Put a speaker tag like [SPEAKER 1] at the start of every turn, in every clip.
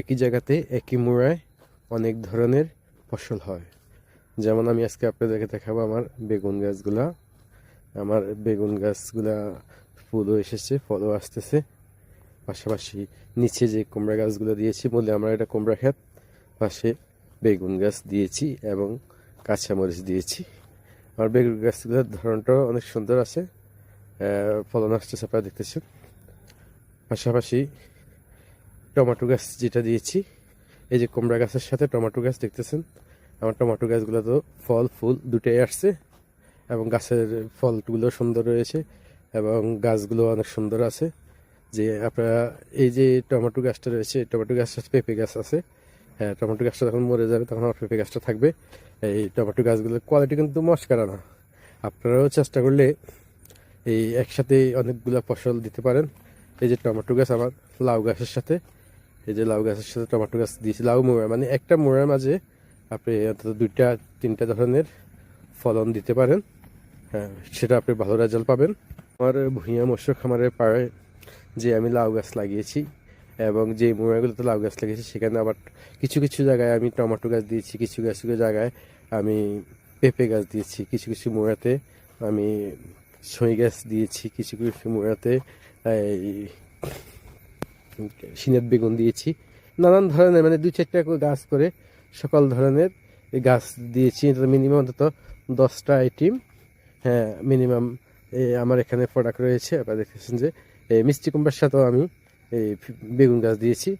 [SPEAKER 1] একই জায়গাতে একই মোড়ায় অনেক ধরনের ফসল হয়। যেমন আমি আজকে আপনাদেরকে দেখাবো আমার বেগুন গাছগুলা। আমার বেগুন গাছগুলা ফুলও এসেছে, ফলও আসতেছে। পাশাপাশি নিচে যে কুমড়া গাছগুলো দিয়েছি বলে আমরা এটা কুমড়া ক্ষেত, পাশে বেগুন গাছ দিয়েছি এবং কাঁচামরিচ দিয়েছি। আমার বেগুন গাছগুলোর ধরনটাও অনেক সুন্দর আছে ফলন আসতেছে, আপনারা দেখতেছেন। পাশাপাশি টমেটো গাছ যেটা দিয়েছি, এই যে কুমড়া গাছের সাথে টমেটো গাছ দেখতেছেন? আমার টমেটো গাছগুলো তো ফল, ফুল দুটোই আসছে এবং গাছের ফলগুলো সুন্দর রয়েছে এবং গাছগুলো অনেক সুন্দর আছে। যে আপনারা এই যে টমেটো গাছটা রয়েছে, টমেটো গাছটা পেঁপে গাছ আছে হ্যাঁ টমেটো গাছটা যখন মরে যাবে তখন আমার পেঁপে গাছটা থাকবে। এই টমেটো গাছগুলোর কোয়ালিটি কিন্তু মস্কারা না। আপনারাও চেষ্টা করলে এই একসাথে অনেকগুলো ফসল দিতে পারেন। এই যে টমেটো গাছ আমার লাউ গাছের সাথে এই যে লাউ গাছের সাথে টমেটো গাছ দিয়েছি, লাউ মোড়া মানে একটা মোড়ার মাঝে আপনি অন্তত দুইটা, তিনটা ধরনের ফলন দিতে পারেন। হ্যাঁ সেটা আপনি ভালো রেজাল্ট পাবেন। আমার ভুঁইয়া মৎস্য খামারের পাড়ে যে আমি লাউ গাছ লাগিয়েছি এবং যে মোড়াগুলোতে লাউ গাছ লাগিয়েছি, সেখানে আবার কিছু কিছু জায়গায় আমি টমেটো গাছ দিয়েছি, কিছু কিছু জায়গায় আমি পেঁপে গাছ দিয়েছি, কিছু কিছু মোড়াতে আমি ছই গাছ দিয়েছি, কিছু কিছু মোড়াতে এই সিনের বেগুন দিয়েছি। নানান ধরনের মানে দু চারটা গাছ করে সকল ধরনের গাছ দিয়েছি। মিনিমাম অন্তত দশটা আইটেম হ্যাঁ মিনিমাম আমার এখানে প্রোডাক্ট রয়েছে। আপনারা দেখতেছেন যে এই মিষ্টি কুমড়ার সাথেও আমি এই বেগুন গাছ দিয়েছি।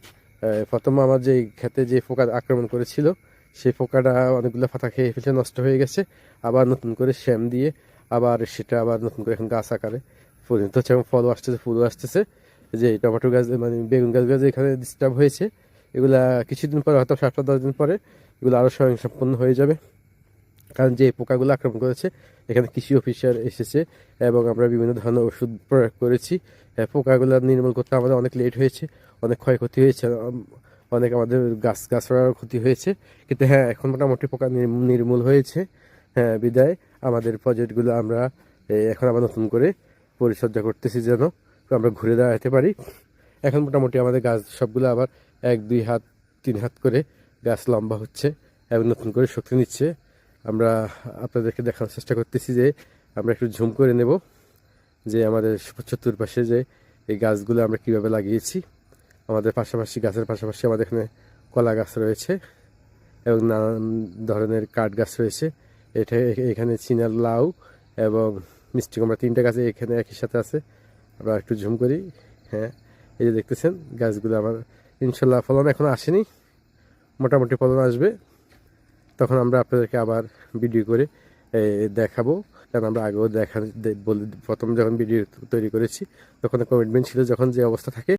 [SPEAKER 1] প্রথম আমার যে খেতে যে পোকা আক্রমণ করেছিল, সেই পোকাটা অনেকগুলো পাতা খেয়ে ফেলছে, নষ্ট হয়ে গেছে। আবার নতুন করে শ্যাম দিয়ে আবার সেটা আবার নতুন করে এখন গাছ আকারে পরিণত হচ্ছে এবং ফলও আসতেছে, ফুলও আসতেছে। যে টমেটো গাছ মানে বেগুন গাছ গাছ এখানে ডিস্টার্ব হয়েছে। এগুলা কিছুদিন পরে হয়তো সাতটা দশ দিন পরে এগুলো আরও স্বয়ংসম্পন্ন হয়ে যাবে। কারণ যে পোকাগুলো আক্রমণ করেছে এখানে কৃষি অফিসার এসেছে এবং আমরা বিভিন্ন ধরনের ওষুধ প্রয়োগ করেছি। হ্যাঁ, পোকাগুলো নির্মূল করতে আমাদের অনেক লেট হয়েছে অনেক ক্ষয়ক্ষতি হয়েছে অনেক আমাদের গাছ গাছড়ার ক্ষতি হয়েছে। কিন্তু হ্যাঁ এখন মোটামুটি পোকা নির্মূল হয়েছে। হ্যাঁ বিদায়। আমাদের প্রজেক্টগুলো আমরা এখন আবার নতুন করে পরিচর্যা করতেছি যেন। আমরা ঘুরে দাঁড়াতে পারি। এখন মোটামুটি আমাদের গাছ সবগুলো আবার এক, দুই হাত, তিন হাত করে গাছ লম্বা হচ্ছে এবং নতুন করে শক্তি নিচ্ছে। আমরা আপনাদেরকে দেখানোর চেষ্টা করতেছি যে আমরা একটু ঝুম করে নেব যে আমাদের চতুর্পাশে যে এই গাছগুলো আমরা কীভাবে লাগিয়েছি। আমাদের পাশাপাশি, গাছের পাশাপাশি আমাদের এখানে কলা গাছ রয়েছে এবং নানান ধরনের কাঠ গাছ রয়েছে। এটা এখানে চিনার লাউ এবং মিষ্টি কুমড়া তিনটা গাছ এখানে একই সাথে আছে। আমরা একটু ঝুম করি। হ্যাঁ এই যে দেখতেছেন, গাছগুলো আমার, ইনশাল্লাহ ফলন এখন আসেনি। মোটামুটি ফলন আসবে। তখন আমরা আপনাদেরকে আবার ভিডিও করে দেখাবো। কারণ আমরা আগেও দেখা বলে, প্রথম যখন ভিডিও তৈরি করেছি, তখন কমিটমেন্ট ছিল যখন যে অবস্থা থাকে